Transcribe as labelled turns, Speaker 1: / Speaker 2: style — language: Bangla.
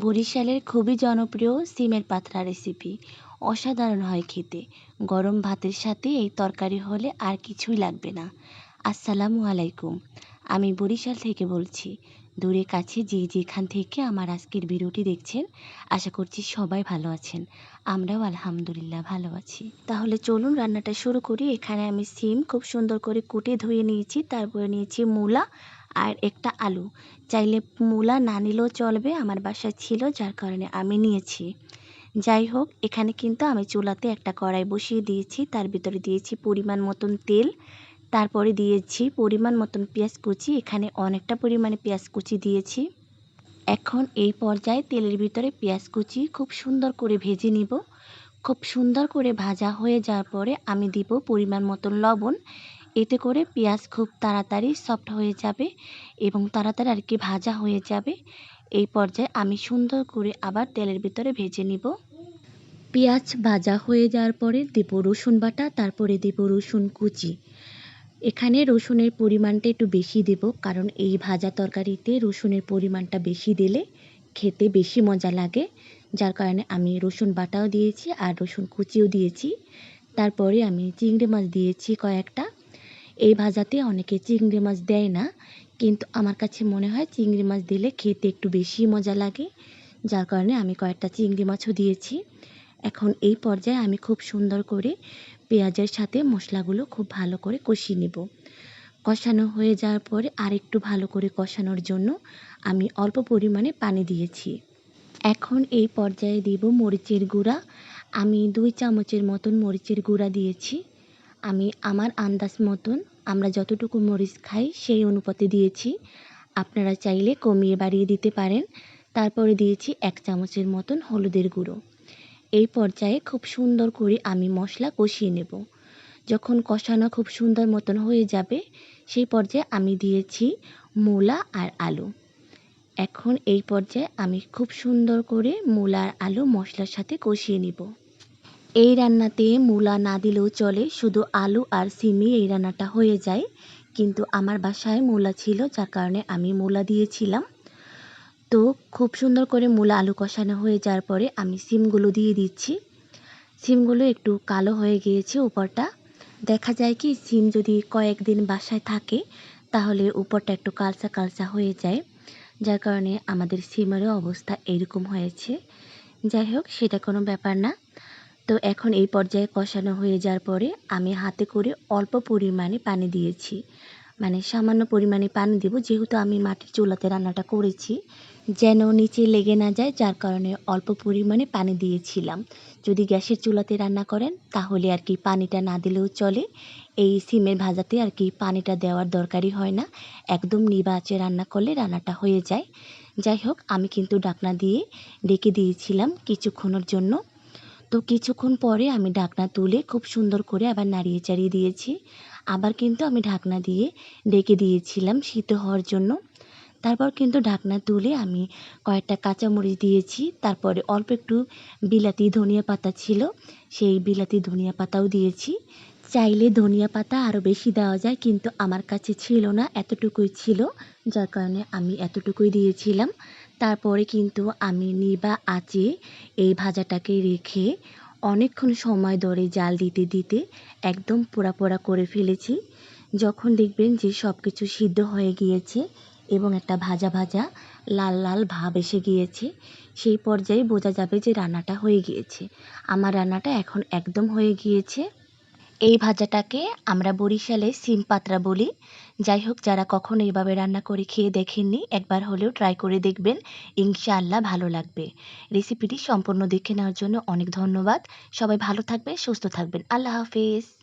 Speaker 1: বরিশালের খুবই জনপ্রিয় সিমের পাতলা রেসিপি অসাধারণ হয় খেতে। গরম ভাতের সাথে এই তরকারি হলে আর কিছুই লাগবে না। আসসালামু আলাইকুম। আমি বরিশাল থেকে বলছি। দূরে কাছে যে যেখান থেকে আমার আজকের ভিডিওটি দেখছেন, আশা করছি সবাই ভালো আছেন। আমরাও আলহামদুলিল্লাহ ভালো আছি। তাহলে চলুন রান্নাটা শুরু করি। এখানে আমি সিম খুব সুন্দর করে কুটে ধুয়ে নিয়েছি, তারপরে নিয়েছি মূলা আর একটা আলু। চাইলে মূলা না নিলেও চলবে, আমার বাসায় ছিল, যার কারণে আমি নিয়েছি। যাই হোক, এখানে কিন্তু আমি চুলাতে একটা কড়াই বসিয়ে দিয়েছি। তার ভিতরে দিয়েছি পরিমাণ মতন তেল, তারপরে দিয়েছি পরিমাণ মতন পেঁয়াজ কুচি। এখানে অনেকটা পরিমাণে পেঁয়াজ কুচি দিয়েছি। এখন এই পর্যায়ে তেলের ভিতরে পেঁয়াজ কুচি খুব সুন্দর করে ভেজে নিব। খুব সুন্দর করে ভাজা হয়ে যাওয়ার পরে আমি দিব পরিমাণ মতন লবণ। এতে করে পেঁয়াজ খুব তাড়াতাড়ি সফট হয়ে যাবে এবং তাড়াতাড়ি আর কি ভাজা হয়ে যাবে। এই পর্যায়ে আমি সুন্দর করে আবার তেলের ভিতরে ভেজে নিব। পেঁয়াজ ভাজা হয়ে যাওয়ার পরে দেব রসুন বাটা, তারপরে দেব রসুন কুচি। এখানে রসুনের পরিমাণটা একটু বেশি দেব, কারণ এই ভাজা তরকারিতে রসুনের পরিমাণটা বেশি দিলে খেতে বেশি মজা লাগে। যার কারণে আমি রসুন বাটাও দিয়েছি আর রসুন কুচিও দিয়েছি। তারপরে আমি চিংড়ি মাছ দিয়েছি কয়েকটা। এই ভাজাতে অনেকে চিংড়ি মাছ দেয় না, কিন্তু আমার কাছে মনে হয় চিংড়ি মাছ দিলে খেতে একটু বেশি মজা লাগে। যার কারণে আমি কয়েকটা চিংড়ি মাছও দিয়েছি। এখন এই পর্যায়ে আমি খুব সুন্দর করে পেঁয়াজের সাথে মশলাগুলো খুব ভালো করে কষিয়ে নেব। কষানো হয়ে যাওয়ার পরে আরেকটু ভালো করে কষানোর জন্য আমি অল্প পরিমাণে পানি দিয়েছি। এখন এই পর্যায়ে দিব মরিচের গুঁড়া। আমি দুই চামচের মতন মরিচের গুঁড়া দিয়েছি। আমি আমার আন্দাজ মতন আমরা যতটুকু মরিচ খাই সেই অনুপাতে দিয়েছি। আপনারা চাইলে কমিয়ে বাড়িয়ে দিতে পারেন। তারপরে দিয়েছি এক চামচের মতন হলুদের গুঁড়ো। এই পর্যায়ে খুব সুন্দর করে আমি মশলা কষিয়ে নেব। যখন কষানো খুব সুন্দর মতন হয়ে যাবে, সেই পর্যায়ে আমি দিয়েছি মূলা আর আলু। এখন এই পর্যায়ে আমি খুব সুন্দর করে মূলা আর আলু মশলার সাথে কষিয়ে নিব। এই রান্নাতে মূলা না দিলেও চলে, শুধু আলু আর সিমি এই রান্নাটা হয়ে যায়। কিন্তু আমার বাসায় মূলা ছিল, যার কারণে আমি মূলা দিয়েছিলাম। তো খুব সুন্দর করে মূলা আলু কষানো হয়ে যাওয়ার পরে আমি সিমগুলো দিয়ে দিচ্ছি। সিমগুলো একটু কালো হয়ে গিয়েছে উপরটা। দেখা যায় কি, সিম যদি কয়েকদিন বাসায় থাকে, তাহলে উপরটা একটু কালচা কালচা হয়ে যায়। যার কারণে আমাদের সিমেরও অবস্থা এরকম হয়েছে। যাই হোক, সেটা কোনো ব্যাপার না। তো এখন এই পর্যায়ে কষানো হয়ে যাওয়ার পরে আমি হাতে করে অল্প পরিমাণে পানি দিয়েছি। মানে সামান্য পরিমাণে পানি দেব, যেহেতু আমি মাটির চুলাতে রান্নাটা করেছি। যেন নিচে লেগে না যায়, যার কারণে অল্প পরিমাণে পানি দিয়েছিলাম। যদি গ্যাসের চুলাতে রান্না করেন, তাহলে আর কি পানিটা না দিলেও চলে। এই সিমের ভাজাতে আর কি পানিটা দেওয়ার দরকারই হয় না। একদম নিবাচে রান্না করলে রান্নাটা হয়ে যায়। যাই হোক, আমি কিন্তু ডাকনা দিয়ে ডেকে দিয়েছিলাম কিছুক্ষণের জন্য। তো কিছুক্ষণ পরে আমি ঢাকনা তুলে খুব সুন্দর করে আবার নাড়িয়ে চাড়িয়ে দিয়েছি। আবার কিন্তু আমি ঢাকনা দিয়ে ডেকে দিয়েছিলাম শীত হওয়ার জন্য। তারপর কিন্তু ঢাকনা তুলে আমি কয়েকটা কাঁচামরিচ দিয়েছি। তারপরে অল্প একটু বিলাতি ধনিয়া পাতা ছিল, সেই বিলাতি ধনিয়া পাতাও দিয়েছি। চাইলে ধনিয়া পাতা আরও বেশি দেওয়া যায়, কিন্তু আমার কাছে ছিল না, এতটুকুই ছিল, যার কারণে আমি এতটুকুই দিয়েছিলাম। তারপরে কিন্তু আমি নিবা আঁচে এই ভাজাটাকে রেখে অনেকক্ষণ সময় ধরে জাল দিতে দিতে একদম পোড়া পোড়া করে ফেলেছি। যখন দেখবেন যে সব কিছু সিদ্ধ হয়ে গিয়েছে এবং একটা ভাজা ভাজা লাল লাল ভাব এসে গিয়েছে, সেই পর্যায়ে বোঝা যাবে যে রান্নাটা হয়ে গিয়েছে। আমার রান্নাটা এখন একদম হয়ে গিয়েছে। এই ভাজাটাকে আমরা বরিশালে সিম পাত্রা বলি। যাই হোক যারা কখনো এভাবে রান্না করে খেয়ে দেখেননি, একবার হলেও ট্রাই করে দেখবেন। ইনশাআল্লাহ ভালো লাগবে। রেসিপিটি সম্পূর্ণ দেখে নেওয়ার জন্য অনেক ধন্যবাদ। সবাই ভালো থাকবে সুস্থ থাকবেন। আল্লাহ হাফিজ।